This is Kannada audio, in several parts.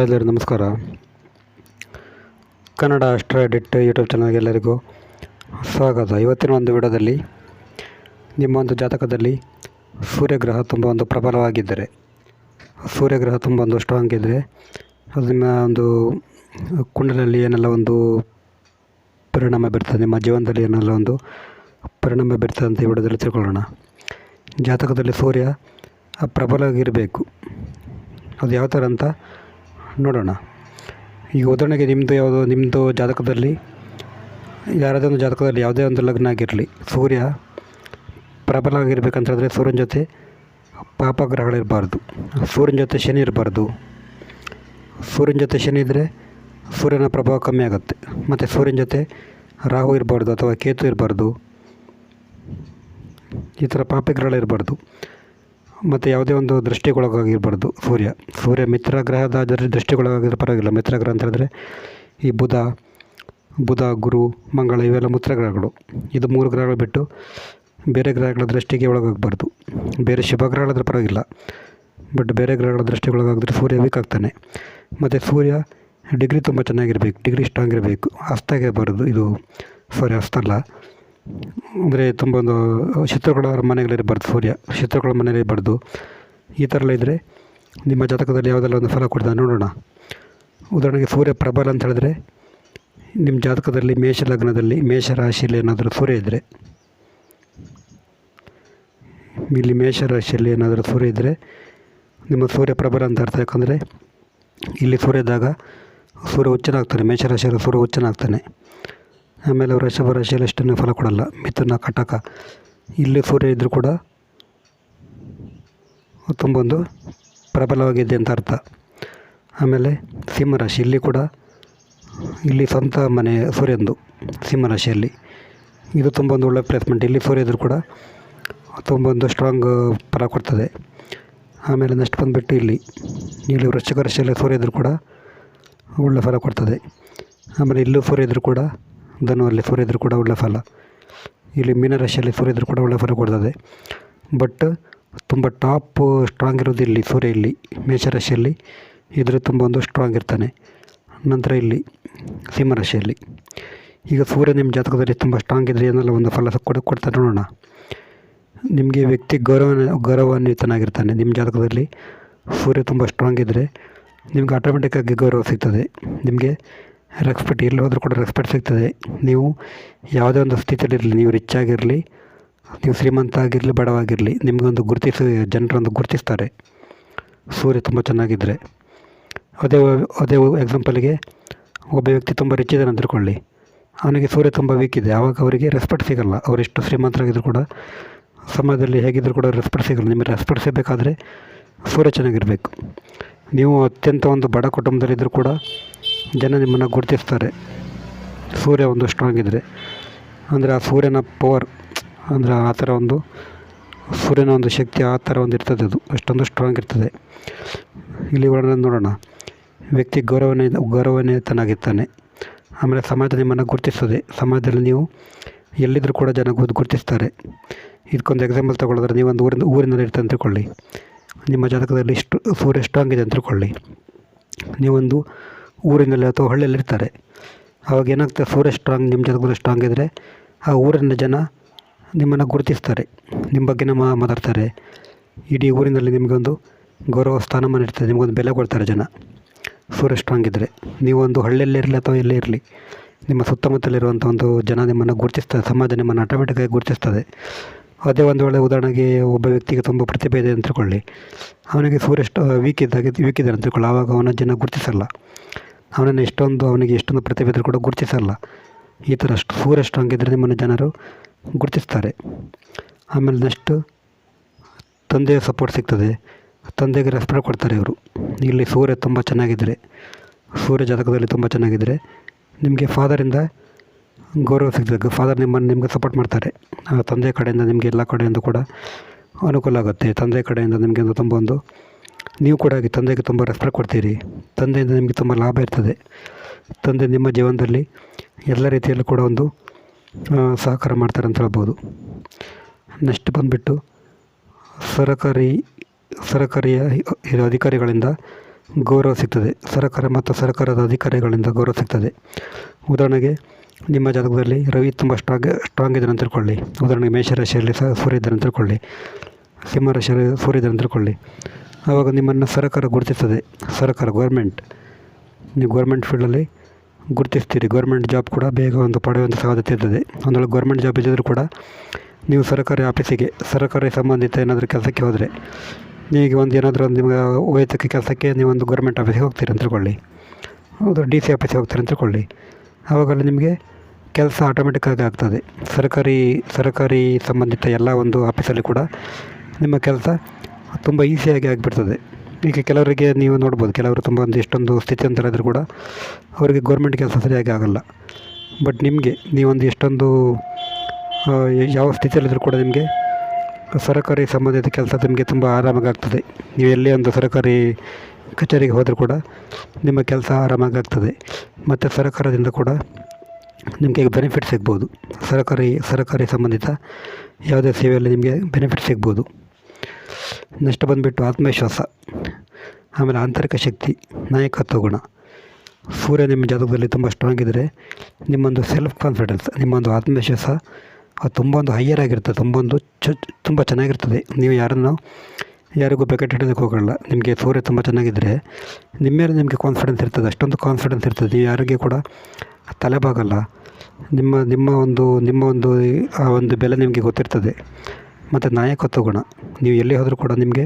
ಎಲ್ಲರಿಗೂ ನಮಸ್ಕಾರ. ಕನ್ನಡ ಅಷ್ಟ್ರ ಎಡಿಟ್ ಯೂಟ್ಯೂಬ್ ಚಾನಲ್ಗೆ ಎಲ್ಲರಿಗೂ ಸ್ವಾಗತ. ಇವತ್ತಿನ ಒಂದು ವಿಡಿಯೋದಲ್ಲಿ ನಿಮ್ಮ ಒಂದು ಜಾತಕದಲ್ಲಿ ಸೂರ್ಯಗ್ರಹ ತುಂಬ ಒಂದು ಪ್ರಬಲವಾಗಿದ್ದರೆ ಸೂರ್ಯಗ್ರಹ ತುಂಬ ಒಂದು ಸ್ಟ್ರಾಂಗ್ ಇದ್ದರೆ, ಅದು ನಿಮ್ಮ ಒಂದು ಕುಂಡಲಲ್ಲಿ ಏನೆಲ್ಲ ಒಂದು ಪರಿಣಾಮ ಬೀರ್ತದೆ, ನಿಮ್ಮ ಜೀವನದಲ್ಲಿ ಏನೆಲ್ಲ ಒಂದು ಪರಿಣಾಮ ಬೀರ್ತದೆ ಅಂತ ಈ ವಿಡಿಯೋದಲ್ಲಿ ತಿಳ್ಕೊಳ್ಳೋಣ. ಜಾತಕದಲ್ಲಿ ಸೂರ್ಯ ಪ್ರಬಲವಾಗಿರಬೇಕು. ಅದು ಯಾವ ಥರ ಅಂತ ನೋಡೋಣ. ಈಗ ಉದಾಹರಣೆಗೆ ನಿಮ್ಮದು ಯಾವುದೋ ನಿಮ್ಮದು ಜಾತಕದಲ್ಲಿ ಯಾರದೇ ಒಂದು ಜಾತಕದಲ್ಲಿ ಯಾವುದೇ ಒಂದು ಲಗ್ನ ಆಗಿರಲಿ ಸೂರ್ಯ ಪ್ರಬಲ ಆಗಿರ್ಬೇಕಂತ ಹೇಳಿದ್ರೆ ಸೂರ್ಯನ ಜೊತೆ ಪಾಪಗ್ರಹಗಳಿರಬಾರ್ದು. ಸೂರ್ಯನ ಜೊತೆ ಶನಿ ಇರಬಾರ್ದು. ಸೂರ್ಯನ ಜೊತೆ ಶನಿ ಇದ್ದರೆ ಸೂರ್ಯನ ಪ್ರಭಾವ ಕಮ್ಮಿ ಆಗುತ್ತೆ. ಮತ್ತು ಸೂರ್ಯನ ಜೊತೆ ರಾಹು ಇರಬಾರ್ದು ಅಥವಾ ಕೇತು ಇರಬಾರ್ದು. ಈ ಥರ ಪಾಪಗ್ರಹಗಳಿರಬಾರ್ದು. ಮತ್ತು ಯಾವುದೇ ಒಂದು ದೃಷ್ಟಿಗೊಳಗಾಗಿರಬಾರ್ದು ಸೂರ್ಯ. ಸೂರ್ಯ ಮಿತ್ರ ಗ್ರಹದ ದೃಷ್ಟಿಗೊಳಗಾಗಿದ್ರೆ ಪರವಾಗಿಲ್ಲ. ಮಿತ್ರ ಗ್ರಹ ಅಂತ ಹೇಳಿದ್ರೆ ಈ ಬುಧ ಬುಧ, ಗುರು, ಮಂಗಳ ಇವೆಲ್ಲ ಮಿತ್ರ ಗ್ರಹಗಳು. ಇದು ಮೂರು ಗ್ರಹಗಳು ಬಿಟ್ಟು ಬೇರೆ ಗ್ರಹಗಳ ದೃಷ್ಟಿಗೆ ಒಳಗಾಗಬಾರ್ದು. ಬೇರೆ ಶುಭ ಗ್ರಹಗಳಾದ್ರೆ ಪರವಾಗಿಲ್ಲ. ಬಟ್ ಬೇರೆ ಗ್ರಹಗಳ ದೃಷ್ಟಿಗೊಳಗಾಗಿದ್ರೆ ಸೂರ್ಯ ವೀಕ್ ಆಗ್ತಾನೆ. ಮತ್ತು ಸೂರ್ಯ ಡಿಗ್ರಿ ತುಂಬ ಚೆನ್ನಾಗಿರಬೇಕು. ಡಿಗ್ರಿ ಸ್ಟ್ರಾಂಗ್ ಇರಬೇಕು. ಅಸ್ತಾಗಿರಬಾರ್ದು ಇದು ಸಾರಿ ಹಸ್ತ ಅಲ್ಲ. ಅಂದರೆ ತುಂಬ ಒಂದು ಶತ್ರುಗಳ ಮನೆಗಳಿರಬಾರ್ದು ಸೂರ್ಯ ಶತ್ರುಗಳ ಬರೆದು, ಈ ಥರ ಎಲ್ಲ ಇದ್ದರೆ ನಿಮ್ಮ ಜಾತಕದಲ್ಲಿ ಯಾವುದೆಲ್ಲ ಒಂದು ಫಲ ಕೊಡ್ತಾನೆ ನೋಡೋಣ. ಉದಾಹರಣೆಗೆ ಸೂರ್ಯ ಪ್ರಬಲ ಅಂತ ಹೇಳಿದ್ರೆ, ನಿಮ್ಮ ಜಾತಕದಲ್ಲಿ ಮೇಷ ಲಗ್ನದಲ್ಲಿ ಮೇಷ ರಾಶಿಯಲ್ಲಿ ಏನಾದರೂ ಸೂರ್ಯ ಇದ್ದರೆ ಇಲ್ಲಿ ಮೇಷ ರಾಶಿಯಲ್ಲಿ ಏನಾದರೂ ಸೂರ್ಯ ಇದ್ದರೆ ನಿಮ್ಮ ಸೂರ್ಯ ಪ್ರಬಲ ಅಂತ ಅರ್ಥ ಯಾಕಂದರೆ, ಇಲ್ಲಿ ಸೂರ್ಯ ಇದ್ದಾಗ ಸೂರ್ಯ ಹುಚ್ಚನಾಗ್ತಾನೆ ಮೇಷರಾಶಿಯಲ್ಲಿ ಸೂರ್ಯ ಹುಚ್ಚನಾಗ್ತಾನೆ. ಆಮೇಲೆ ವೃಷಭ ರಾಶಿಯಲ್ಲಿ ಅಷ್ಟನ್ನು ಫಲ ಕೊಡಲ್ಲ. ಮಿಥುನ, ಕಟಕ. ಇಲ್ಲಿ ಸೂರ್ಯ ಇದ್ದರೂ ಕೂಡ ತುಂಬ ಒಂದು ಪ್ರಬಲವಾಗಿದೆ ಅಂತ ಅರ್ಥ. ಆಮೇಲೆ ಸಿಂಹರಾಶಿ ಇಲ್ಲಿ ಕೂಡ ಇಲ್ಲಿ ಸ್ವಂತ ಮನೆ ಸೂರ್ಯಂದು ಸಿಂಹರಾಶಿಯಲ್ಲಿ ಇದು ತುಂಬ ಒಂದು ಒಳ್ಳೆ ಪ್ಲೇಸ್ಮೆಂಟ್ ಇಲ್ಲಿ ಸೂರ್ಯ ಇದ್ದರೂ ಕೂಡ ತುಂಬ ಒಂದು ಸ್ಟ್ರಾಂಗ್ ಫಲ ಕೊಡ್ತದೆ. ಆಮೇಲೆ ನೆಕ್ಸ್ಟ್ ಬಂದುಬಿಟ್ಟು ಇಲ್ಲಿ ಇಲ್ಲಿ ವೃಶ್ಚಿಕ ರಾಶಿಯಲ್ಲಿ ಸೂರ್ಯ ಇದ್ದರೂ ಕೂಡ ಒಳ್ಳೆ ಫಲ ಕೊಡ್ತದೆ. ಆಮೇಲೆ ಇಲ್ಲೂ ಸೂರ್ಯ ಇದ್ದರೂ ಕೂಡ ಧನುವಲ್ಲಿ ಇದ್ದರೂ ಕೂಡ ಒಳ್ಳೆ ಫಲ. ಇಲ್ಲಿ ಮೀನರಾಶಿಯಲ್ಲಿ ಸೂರ್ಯ ಇದ್ದರೂ ಕೂಡ ಒಳ್ಳೆ ಫಲ ಕೊಡ್ತದೆ. ಬಟ್ ತುಂಬ ಟಾಪ್ ಸ್ಟ್ರಾಂಗ್ ಇರೋದು ಇಲ್ಲಿ ಸೂರ್ಯ ಇಲ್ಲಿ ಮೇಷರಾಶಿಯಲ್ಲಿ ಇದ್ರೆ ತುಂಬ ಒಂದು ಸ್ಟ್ರಾಂಗ್ ಇರ್ತಾನೆ. ನಂತರ ಇಲ್ಲಿ ಸಿಂಹರಾಶಿಯಲ್ಲಿ ಈಗ ಸೂರ್ಯ ನಿಮ್ಮ ಜಾತಕದಲ್ಲಿ ತುಂಬ ಸ್ಟ್ರಾಂಗ್ ಇದ್ದರೆ ಏನೆಲ್ಲ ಒಂದು ಫಲ ಕೊಡ ಕೊಡ್ತಾನೆ ನೋಡೋಣ. ನಿಮಗೆ ವ್ಯಕ್ತಿ ಗೌರವ, ಗೌರವಾನ್ವಿತನಾಗಿರ್ತಾನೆ ನಿಮ್ಮ ಜಾತಕದಲ್ಲಿ. ಸೂರ್ಯ ತುಂಬ ಸ್ಟ್ರಾಂಗ್ ಇದ್ದರೆ ನಿಮಗೆ ಆಟೋಮೆಟಿಕ್ಕಾಗಿ ಗೌರವ ಸಿಗ್ತದೆ. ನಿಮಗೆ ರೆಸ್ಪೆಕ್ಟ್ ಎಲ್ಲಿ ಹೋದರೂ ಕೂಡ ರೆಸ್ಪೆಕ್ಟ್ ಸಿಗ್ತದೆ. ನೀವು ಯಾವುದೇ ಒಂದು ಸ್ಥಿತಿಯಲ್ಲಿರಲಿ, ನೀವು ರಿಚ್ ಆಗಿರಲಿ, ನೀವು ಶ್ರೀಮಂತ ಆಗಿರಲಿ, ಬಡವಾಗಿರಲಿ, ನಿಮಗೊಂದು ಗುರುತಿಸಿ, ಜನರೊಂದು ಗುರುತಿಸ್ತಾರೆ. ಸೂರ್ಯ ತುಂಬ ಚೆನ್ನಾಗಿದ್ದರೆ ಅದೇ ಅದೇ ಎಕ್ಸಾಂಪಲಿಗೆ ಒಬ್ಬ ವ್ಯಕ್ತಿ ತುಂಬ ರಿಚ್ ಇದ್ದಾನೆ ಅಂದ್ಕೊಳ್ಳಿ. ಅವನಿಗೆ ಸೂರ್ಯ ತುಂಬ ವೀಕ್ ಇದೆ. ಆವಾಗ ಅವರಿಗೆ ರೆಸ್ಪೆಕ್ಟ್ ಸಿಗಲ್ಲ. ಅವರೆಷ್ಟು ಶ್ರೀಮಂತರಾಗಿದ್ದರೂ ಕೂಡ, ಸಮಾಜದಲ್ಲಿ ಹೇಗಿದ್ದರೂ ಕೂಡ ರೆಸ್ಪೆಕ್ಟ್ ಸಿಗಲ್ಲ. ನಿಮಗೆ ರೆಸ್ಪೆಕ್ಟ್ ಸಿಗಬೇಕಾದ್ರೆ ಸೂರ್ಯ ಚೆನ್ನಾಗಿರಬೇಕು. ನೀವು ಅತ್ಯಂತ ಒಂದು ಬಡ ಕುಟುಂಬದಲ್ಲಿದ್ದರೂ ಕೂಡ ಜನ ನಿಮ್ಮನ್ನು ಗುರುತಿಸ್ತಾರೆ. ಸೂರ್ಯ ಒಂದು ಸ್ಟ್ರಾಂಗ್ ಇದ್ದರೆ ಅಂದರೆ ಆ ಸೂರ್ಯನ ಪವರ್ ಅಂದರೆ ಆ ಥರ ಒಂದು ಸೂರ್ಯನ ಒಂದು ಶಕ್ತಿ ಆ ಥರ ಒಂದು ಇರ್ತದೆ ಅದು. ಅಷ್ಟೊಂದು ಸ್ಟ್ರಾಂಗ್ ಇರ್ತದೆ. ಇಲ್ಲಿ ಒಳಗಡೆ ನೋಡೋಣ. ವ್ಯಕ್ತಿ ಗೌರವನೇ ಗೌರವಾನ್ವಿತನಾಗಿರ್ತಾನೆ ಆಮೇಲೆ ಸಮಾಜ ನಿಮ್ಮನ್ನು ಗುರುತಿಸ್ತದೆ. ಸಮಾಜದಲ್ಲಿ ನೀವು ಎಲ್ಲಿದ್ದರೂ ಕೂಡ ಜನ ಗುರ್ತು ಗುರುತಿಸ್ತಾರೆ. ಇದಕ್ಕೊಂದು ಎಕ್ಸಾಂಪಲ್ ತೊಗೊಳಿದ್ರೆ ಒಂದು ಊರಿಂದ, ಊರಿನಲ್ಲಿ ಇರ್ತದೆ ಅಂತ ತಿಳ್ಕೊಳ್ಳಿ ನಿಮ್ಮ ಜಾತಕದಲ್ಲಿ ಇಷ್ಟು, ಸೂರ್ಯ ಸ್ಟ್ರಾಂಗ್ ಇದೆ ಅಂತ ತಿಳ್ಕೊಳ್ಳಿ ನೀವೊಂದು ಊರಿನಲ್ಲಿ ಅಥವಾ ಹಳ್ಳಿಯಲ್ಲಿ ಇರ್ತಾರೆ. ಆವಾಗ ಏನಾಗ್ತದೆ ಸೂರ್ಯ ಸ್ಟ್ರಾಂಗ್ ನಿಮ್ಮ ಜಾತಕದಲ್ಲಿ ಸ್ಟ್ರಾಂಗ್ ಇದ್ದರೆ ಆ ಊರಿನ ಜನ ನಿಮ್ಮನ್ನು ಗುರುತಿಸ್ತಾರೆ. ನಿಮ್ಮ ಬಗ್ಗೆ ನಮ್ಮ ಮಾತಾಡ್ತಾರೆ. ಇಡೀ ಊರಿನಲ್ಲಿ ನಿಮಗೊಂದು ಗೌರವ ಸ್ಥಾನಮಾನ ಇರ್ತದೆ. ನಿಮಗೊಂದು ಬೆಲೆ ಕೊಡ್ತಾರೆ ಜನ. ಸೂರ್ಯ ಸ್ಟ್ರಾಂಗ್ ಇದ್ದರೆ ನೀವೊಂದು ಹಳ್ಳಿಯಲ್ಲೇ ಇರಲಿ ಅಥವಾ ಎಲ್ಲೇ ಇರಲಿ, ನಿಮ್ಮ ಸುತ್ತಮುತ್ತಲಿರುವಂಥ ಒಂದು ಜನ ನಿಮ್ಮನ್ನು ಗುರುತಿಸ್ತಾರೆ ಸಮಾಜ ನಿಮ್ಮನ್ನು ಆಟೋಮೆಟಿಕ್ಕಾಗಿ ಗುರುತಿಸ್ತದೆ. ಅದೇ ಒಂದು ವೇಳೆ ಉದಾಹರಣೆಗೆ ಒಬ್ಬ ವ್ಯಕ್ತಿಗೆ ತುಂಬ ಪ್ರತಿಭೆ ಇದೆ ಅಂತ ತಿಳ್ಕೊಳ್ಳಿ ಅವನಿಗೆ ಸೂರ್ಯ ವೀಕ್ ಇದ್ದಾಗ ವೀಕ್ ಇದ್ದಾನೆ ಅಂತ ತಿಳ್ಕೊಳ್ಳಿ ಆವಾಗ ಅವನ ಜನ ಗುರುತಿಸಲ್ಲ. ಅವನನ್ನು ಎಷ್ಟೊಂದು, ಅವನಿಗೆ ಎಷ್ಟೊಂದು ಪ್ರತಿಭೆ ಇದ್ದರೂ ಕೂಡ ಗುರುತಿಸಲ್ಲ. ಈ ಥರ ಅಷ್ಟು ಸೂರ್ಯ ಸ್ಟ್ರಾಂಗ್ ಇದ್ದರೆ ನಿಮ್ಮನ್ನು ಜನರು ಗುರುತಿಸ್ತಾರೆ. ಆಮೇಲೆ ನೆಕ್ಸ್ಟು ತಂದೆಯ ಸಪೋರ್ಟ್ ಸಿಗ್ತದೆ. ತಂದೆಗೆ ರೆಸ್ಪೆಕ್ಟ್ ಕೊಡ್ತಾರೆ ಇವರು. ಇಲ್ಲಿ ಸೂರ್ಯ ತುಂಬ ಚೆನ್ನಾಗಿದ್ದರೆ ಸೂರ್ಯ ಜಾತಕದಲ್ಲಿ ತುಂಬ ಚೆನ್ನಾಗಿದ್ದರೆ ನಿಮಗೆ ಫಾದರಿಂದ ಗೌರವ ಸಿಗ್ತದೆ ಫಾದರ್ ನಿಮ್ಮನ್ನು ನಿಮಗೆ ಸಪೋರ್ಟ್ ಮಾಡ್ತಾರೆ. ತಂದೆ ಕಡೆಯಿಂದ ನಿಮಗೆ ಎಲ್ಲ ಕಡೆಯಿಂದ ಕೂಡ ಅನುಕೂಲ ಆಗುತ್ತೆ. ತಂದೆ ಕಡೆಯಿಂದ ನಿಮಗೆ ಒಂದು ತುಂಬ ಒಂದು ನೀವು ಕೂಡ ಹಾಗೆ ತಂದೆಗೆ ತುಂಬ ರೆಸ್ಪೆಕ್ಟ್ ಕೊಡ್ತೀರಿ. ತಂದೆಯಿಂದ ನಿಮಗೆ ತುಂಬ ಲಾಭ ಇರ್ತದೆ. ತಂದೆ ನಿಮ್ಮ ಜೀವನದಲ್ಲಿ ಎಲ್ಲ ರೀತಿಯಲ್ಲೂ ಕೂಡ ಒಂದು ಸಹಕಾರ ಮಾಡ್ತಾರೆ ಅಂತ ಹೇಳ್ಬೋದು. ನೆಕ್ಸ್ಟ್ ಬಂದುಬಿಟ್ಟು ಸರಕಾರಿ, ಸರಕಾರಿಯ ಅಧಿಕಾರಿಗಳಿಂದ ಗೌರವ ಸಿಗ್ತದೆ. ಸರ್ಕಾರ ಮತ್ತು ಸರ್ಕಾರದ ಅಧಿಕಾರಿಗಳಿಂದ ಗೌರವ ಸಿಗ್ತದೆ. ಉದಾಹರಣೆಗೆ ನಿಮ್ಮ ಜಾತಕದಲ್ಲಿ ರವಿ ತುಂಬ ಸ್ಟ್ರಾಂಗ್ ಸ್ಟ್ರಾಂಗ್ ಇದ್ದಾನೆ ಅಂತ ತಿಳ್ಕೊಳ್ಳಿ. ಉದಾಹರಣೆಗೆ ಮೇಷರಾಶಿಯಲ್ಲಿ ಸಹ ಸೂರ್ಯ ಇದ್ದಾನೆ ಅಂತ ತಿಳ್ಕೊಳ್ಳಿ. ಸಿಂಹರಾಶಿಯಲ್ಲಿ ಸೂರ್ಯ ಇದ್ದಾನೆ ಅಂತ ತಿಳ್ಕೊಳ್ಳಿ. ಆವಾಗ ನಿಮ್ಮನ್ನು ಸರ್ಕಾರ ಗುರುತಿಸ್ತದೆ. ಸರ್ಕಾರ ಗೌರ್ಮೆಂಟ್ ನೀವು ಗೌರ್ಮೆಂಟ್ ಫೀಲ್ಡಲ್ಲಿ ಗುರುತಿಸ್ತೀರಿ. ಗೌರ್ಮೆಂಟ್ ಜಾಬ್ ಕೂಡ ಬೇಗ ಒಂದು ಪಡೆಯುವಂಥ ಸಾಧ್ಯತೆ ಇರ್ತದೆ. ಒಂದೊಳ್ಳೆ ಗೌರ್ಮೆಂಟ್ ಜಾಬ್ ಇದ್ದರೂ ಕೂಡ ನೀವು ಸರ್ಕಾರಿ ಆಫೀಸಿಗೆ ಸರ್ಕಾರಿ ಸಂಬಂಧಿತ ಏನಾದರೂ ಕೆಲಸಕ್ಕೆ ಹೋದರೆ ನೀವು ಒಂದು ಏನಾದರೂ ಒಂದು ನಿಮಗೆ ವೈಯಕ್ತಿಕ ಕೆಲಸಕ್ಕೆ ನೀವೊಂದು ಗೌರ್ಮೆಂಟ್ ಆಫೀಸಿಗೆ ಹೋಗ್ತೀರಿ ಅಂತ ತಿಳ್ಕೊಳ್ಳಿ. ಹೌದು ಡಿ ಸಿ ಆಫೀಸಿಗೆ ಹೋಗ್ತೀರಿ ಅಂತ ತಿಳ್ಕೊಳ್ಳಿ. ನಿಮಗೆ ಕೆಲಸ ಆಟೋಮೆಟಿಕ್ಕಾಗಿ ಆಗ್ತದೆ. ಸರ್ಕಾರಿ ಸರ್ಕಾರಿ ಸಂಬಂಧಿತ ಎಲ್ಲ ಒಂದು ಆಫೀಸಲ್ಲಿ ಕೂಡ ನಿಮ್ಮ ಕೆಲಸ ತುಂಬ ಈಸಿಯಾಗಿ ಆಗಿಬಿಡ್ತದೆ. ಈಗ ಕೆಲವರಿಗೆ ನೀವು ನೋಡ್ಬೋದು, ಕೆಲವರು ತುಂಬ ಒಂದು ಎಷ್ಟೊಂದು ಅಂತ ಇದ್ದರೂ ಕೂಡ ಅವರಿಗೆ ಗೌರ್ಮೆಂಟ್ ಕೆಲಸ ಸರಿಯಾಗಿ ಆಗೋಲ್ಲ. ಬಟ್ ನಿಮಗೆ ನೀವೊಂದು ಎಷ್ಟೊಂದು ಯಾವ ಸ್ಥಿತಿಯಲ್ಲಿದ್ದರೂ ಕೂಡ ನಿಮಗೆ ಸರ್ಕಾರಿ ಸಂಬಂಧಿತ ಕೆಲಸ ನಿಮಗೆ ತುಂಬ ಆರಾಮಾಗಿ ಆಗ್ತದೆ ನೀವು ಎಲ್ಲೇ ಒಂದು ಸರ್ಕಾರಿ ಕಚೇರಿಗೆ ಹೋದರೂ ಕೂಡ ನಿಮ್ಮ ಕೆಲಸ ಆರಾಮಾಗಿ ಆಗ್ತದೆ ಮತ್ತು ಸರ್ಕಾರದಿಂದ ಕೂಡ ನಿಮಗೆ ಬೆನಿಫಿಟ್ ಸಿಗ್ಬೋದು. ಸರ್ಕಾರಿ ಸರ್ಕಾರಿ ಸಂಬಂಧಿತ ಯಾವುದೇ ಸೇವೆಯಲ್ಲಿ ನಿಮಗೆ ಬೆನಿಫಿಟ್ ಸಿಗ್ಬೋದು. ನೆಕ್ಸ್ಟ್ ಬಂದುಬಿಟ್ಟು ಆತ್ಮವಿಶ್ವಾಸ, ಆಮೇಲೆ ಆಂತರಿಕ ಶಕ್ತಿ, ನಾಯಕತ್ವ ಗುಣ. ಸೂರ್ಯ ನಿಮ್ಮ ಜಾತಕದಲ್ಲಿ ತುಂಬ ಸ್ಟ್ರಾಂಗ್ ಇದ್ದರೆ ನಿಮ್ಮೊಂದು ಸೆಲ್ಫ್ ಕಾನ್ಫಿಡೆನ್ಸ್ ನಿಮ್ಮೊಂದು ಆತ್ಮವಿಶ್ವಾಸ, ಅದು ತುಂಬ ಒಂದು ಹೈಯರ್ ಆಗಿರ್ತದೆ ತುಂಬ ಒಂದು ಚ, ತುಂಬ ಚೆನ್ನಾಗಿರ್ತದೆ. ನೀವು ಯಾರನ್ನು, ಯಾರಿಗೂ ಬೆಕೆಟ್ ಹಿಡಿಯೋದಕ್ಕೆ ಹೋಗಲ್ಲ. ನಿಮಗೆ ಸೂರ್ಯ ತುಂಬ ಚೆನ್ನಾಗಿದ್ದರೆ ನಿಮ್ಮ ಮೇಲೆ ನಿಮಗೆ ಕಾನ್ಫಿಡೆನ್ಸ್ ಇರ್ತದೆ, ಅಷ್ಟೊಂದು ಕಾನ್ಫಿಡೆನ್ಸ್ ಇರ್ತದೆ. ನೀವು ಯಾರಿಗೆ ಕೂಡ ತಲೆಬಾಗಲ್ಲ. ನಿಮ್ಮ ನಿಮ್ಮ ಒಂದು ನಿಮ್ಮ ಒಂದು, ಆ ಒಂದು ಬೆಲೆ ನಿಮಗೆ ಗೊತ್ತಿರ್ತದೆ. ಮತ್ತು ನಾಯಕತ್ವ ಗುಣ. ನೀವು ಎಲ್ಲಿ ಹೋದರೂ ಕೂಡ ನಿಮಗೆ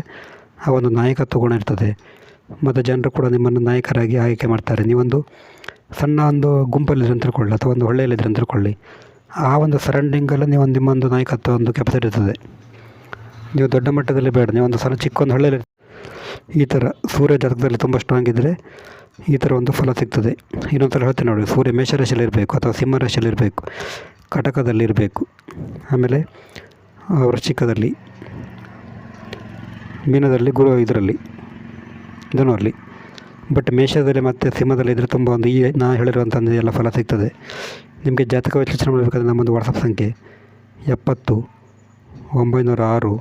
ಆ ಒಂದು ನಾಯಕತ್ವ ಗುಣ ಇರ್ತದೆ. ಮತ್ತು ಜನರು ಕೂಡ ನಿಮ್ಮನ್ನು ನಾಯಕರಾಗಿ ಆಯ್ಕೆ ಮಾಡ್ತಾರೆ. ನೀವೊಂದು ಸಣ್ಣ ಒಂದು ಗುಂಪಲ್ಲಿದ್ರೆ ಅಂತಕೊಳ್ಳಿ ಅಥವಾ ಒಂದು ಹೊಳ್ಳೆಯಲ್ಲಿದ್ರೆ ಅಂತಕೊಳ್ಳಿ ಆ ಒಂದು ಸರೌಂಡಿಂಗಲ್ಲಿ ನೀವು ನಿಮ್ಮೊಂದು ನಾಯಕತ್ವ, ಒಂದು ಕೆಪಾಸಿಟಿ ಇರ್ತದೆ. ನೀವು ದೊಡ್ಡ ಮಟ್ಟದಲ್ಲಿ ಬೇಡ. ನೀವು ಒಂದು ಸಣ್ಣ ಚಿಕ್ಕ ಒಂದು ಹಳ್ಳಿಯಲ್ಲಿ ಈ ಥರ ಸೂರ್ಯ ಜಾತಕದಲ್ಲಿ ತುಂಬ ಸ್ಟ್ರಾಂಗ್ ಇದ್ದರೆ ಈ ಥರ ಒಂದು ಫಲ ಸಿಗ್ತದೆ. ಇನ್ನೊಂದು ಸಲ ಹೇಳ್ತೀನಿ ನೋಡಿ, ಸೂರ್ಯ ಮೇಷರಾಶಿಯಲ್ಲಿ ಇರಬೇಕು ಅಥವಾ ಸಿಂಹರಾಶಿಯಲ್ಲಿ ಇರಬೇಕು ಕಟಕದಲ್ಲಿ ಇರಬೇಕು ಆಮೇಲೆ ವೃಶ್ಚಿಕದಲ್ಲಿ ಮೀನದಲ್ಲಿ, ಗುರು ಇದರಲ್ಲಿ ಧನುವಲ್ಲಿ ಬಟ್ ಮೇಷದಲ್ಲಿ ಮತ್ತು ಸಿಂಹದಲ್ಲಿ ಇದ್ದರೆ ತುಂಬ ಒಂದು ಈ ನಾ ಹೇಳಿರುವಂಥ ಎಲ್ಲ ಫಲ ಸಿಗ್ತದೆ. ನಿಮಗೆ ಜಾತಕ ವಿಶ್ಲೇಷಣೆ ಮಾಡಬೇಕಾದ್ರೆ ನಮ್ಮೊಂದು ವಾಟ್ಸಪ್ ಸಂಖ್ಯೆ ಎಪ್ಪತ್ತು, ಒಂಬೈನೂರ ಆರು,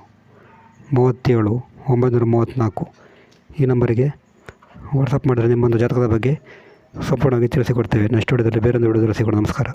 ಮೂವತ್ತೇಳು, ಒಂಬೈನೂರ ಮೂವತ್ತ್ನಾಲ್ಕು. ಈ ನಂಬರಿಗೆ ವಾಟ್ಸಪ್ ಮಾಡಿದರೆ ನಿಮ್ಮೊಂದು ಜಾತಕದ ಬಗ್ಗೆ ಸಂಪೂರ್ಣವಾಗಿ ತಿಳಿಸಿಕೊಡ್ತೇವೆ. ನೆಕ್ಸ್ಟ್ ವಿಡಿಯೋದಲ್ಲಿ ಬೇರೊಂದು ವಿಡಿಯೋದಲ್ಲಿ ಸಿಗೋಣ. ನಮಸ್ಕಾರ.